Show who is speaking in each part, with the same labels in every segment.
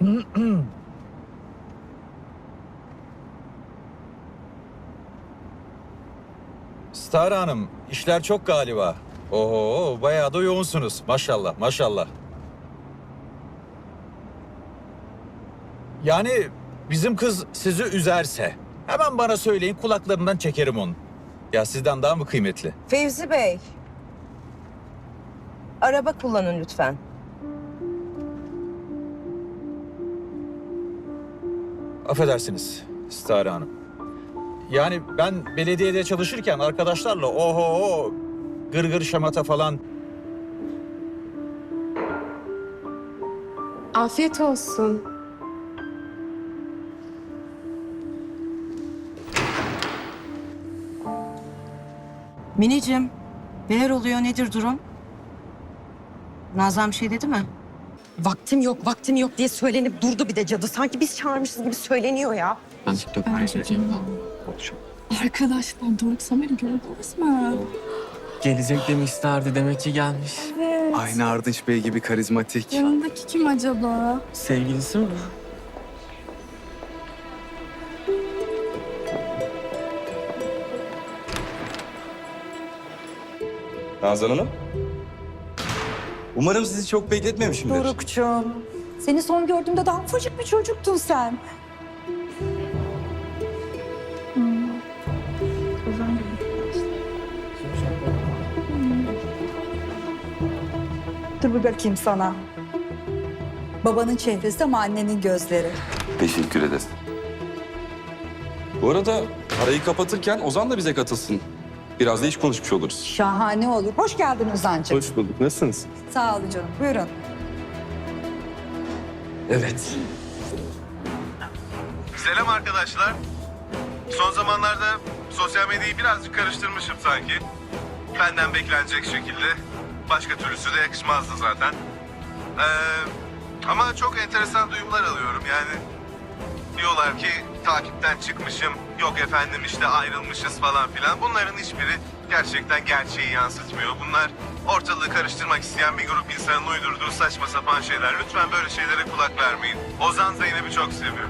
Speaker 1: Star Hanım, işler çok galiba. Oho, bayağı da yoğunsunuz. Maşallah, maşallah. Yani bizim kız sizi üzerse hemen bana söyleyin kulaklarından çekerim onu. Ya sizden daha mı kıymetli?
Speaker 2: Fevzi Bey. Araba kullanın lütfen.
Speaker 1: Affedersiniz Star Hanım. Yani ben belediyede çalışırken arkadaşlarla oho gırgır şamata falan
Speaker 3: Afiyet olsun.
Speaker 2: Minicim, neler oluyor, nedir durum? Nazan bir şey dedi mi?
Speaker 4: Vaktim yok, vaktim yok diye söylenip durdu bir de cadı. Sanki biz çağırmışız gibi söyleniyor ya.
Speaker 3: Bence Arkadaşlar Doruk Samer'i gördünüz mü?
Speaker 5: Gelecek demişlerdi demek ki gelmiş.
Speaker 6: Aynı Ardınç Bey gibi karizmatik.
Speaker 3: Yanındaki kim acaba?
Speaker 5: Sevgilisi mi?
Speaker 6: Nazan Hanım. Umarım sizi çok bekletmemişimdir.
Speaker 7: Dorukçum. Seni son gördüğümde daha ufacık bir çocuktun sen. Dur bir bakayım sana. Babanın çehresi ama annenin gözleri.
Speaker 6: Teşekkür ederiz. Bu arada arayı kapatırken Ozan da bize katılsın. Biraz da iş konuşmuş oluruz.
Speaker 7: Şahane olur. Hoş geldin Ozan'cığım.
Speaker 6: Hoş bulduk. Nasılsınız?
Speaker 7: Sağ olun canım. Buyurun.
Speaker 5: Evet.
Speaker 8: Selam arkadaşlar. Son zamanlarda sosyal medyayı birazcık karıştırmışım sanki. Benden beklenecek şekilde. Başka türlüsü de yakışmazdı zaten. Ee, ama çok enteresan duyumlar alıyorum yani. Diyorlar ki takipten çıkmışım, yok efendim işte ayrılmışız falan filan. Bunların hiçbiri gerçekten gerçeği yansıtmıyor. Bunlar ortalığı karıştırmak isteyen bir grup insanın uydurduğu saçma sapan şeyler. Lütfen böyle şeylere kulak vermeyin. Ozan Zeynep'i çok seviyor.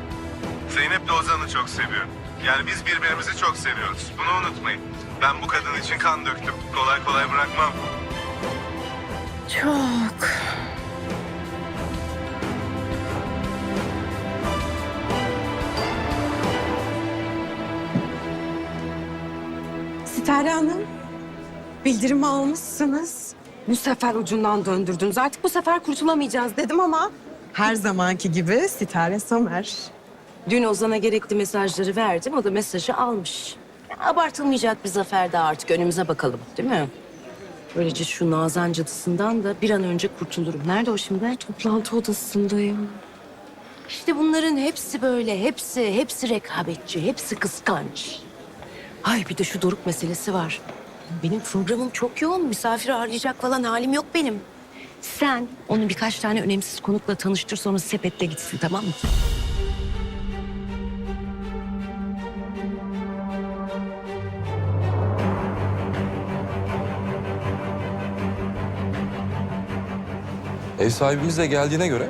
Speaker 8: Zeynep de Ozan'ı çok seviyor. Yani biz birbirimizi çok seviyoruz. Bunu unutmayın. Ben bu kadın için kan döktüm. Kolay kolay bırakmam.
Speaker 4: Çok. Sitare Hanım, bildirimi almışsınız. Bu sefer ucundan döndürdünüz. Artık bu sefer kurtulamayacağız dedim ama... Her zamanki gibi Sitare Somer.
Speaker 2: Dün Ozan'a gerekli mesajları verdim, o da mesajı almış. Abartılmayacak bir zafer daha artık önümüze bakalım, değil mi? Böylece şu Nazan cadısından da bir an önce kurtulurum. Nerede o şimdi?
Speaker 4: Toplantı odasındayım.
Speaker 2: İşte bunların hepsi böyle, hepsi, hepsi rekabetçi, hepsi kıskanç. Ay bir de şu Doruk meselesi var. Benim programım çok yoğun, misafir ağırlayacak falan halim yok benim. Sen onu birkaç tane önemsiz konukla tanıştır sonra sepetle gitsin tamam mı?
Speaker 6: Ev sahibimiz de geldiğine göre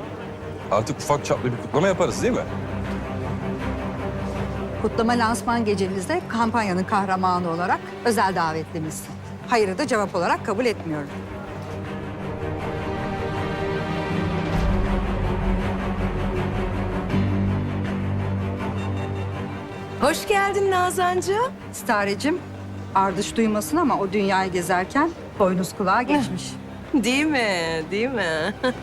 Speaker 6: artık ufak çaplı bir kutlama yaparız değil mi?
Speaker 7: Kutlama lansman gecemizde kampanyanın kahramanı olarak özel davetlimiz. Hayırı da cevap olarak kabul etmiyorum.
Speaker 2: Hoş geldin Nazancı.
Speaker 7: Starecim, ardış duymasın ama o dünyayı gezerken boynuz kulağa geçmiş.
Speaker 2: Değil mi? Değil mi?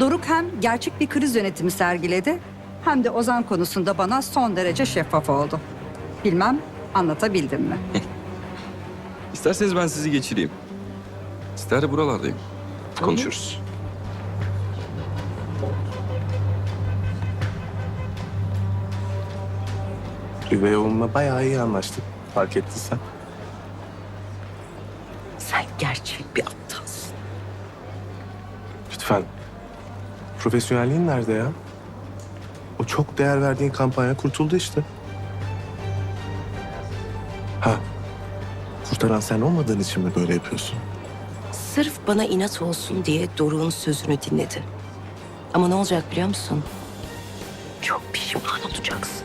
Speaker 7: Doruk hem gerçek bir kriz yönetimi sergiledi hem de Ozan konusunda bana son derece şeffaf oldu. Bilmem anlatabildim mi?
Speaker 6: İsterseniz ben sizi geçireyim. İster de buralardayım. Konuşuruz.
Speaker 9: Üvey oğlumla bayağı iyi anlaştık. Fark ettiysen.
Speaker 2: Sen gerçek bir aptalsın.
Speaker 9: Lütfen. Profesyonelliğin nerede ya? O çok değer verdiğin kampanya kurtuldu işte. Ha. Kurtaran sen olmadığın için mi böyle yapıyorsun?
Speaker 2: Sırf bana inat olsun diye Doruk'un sözünü dinledi. Ama ne olacak biliyor musun? Çok pişman olacaksın.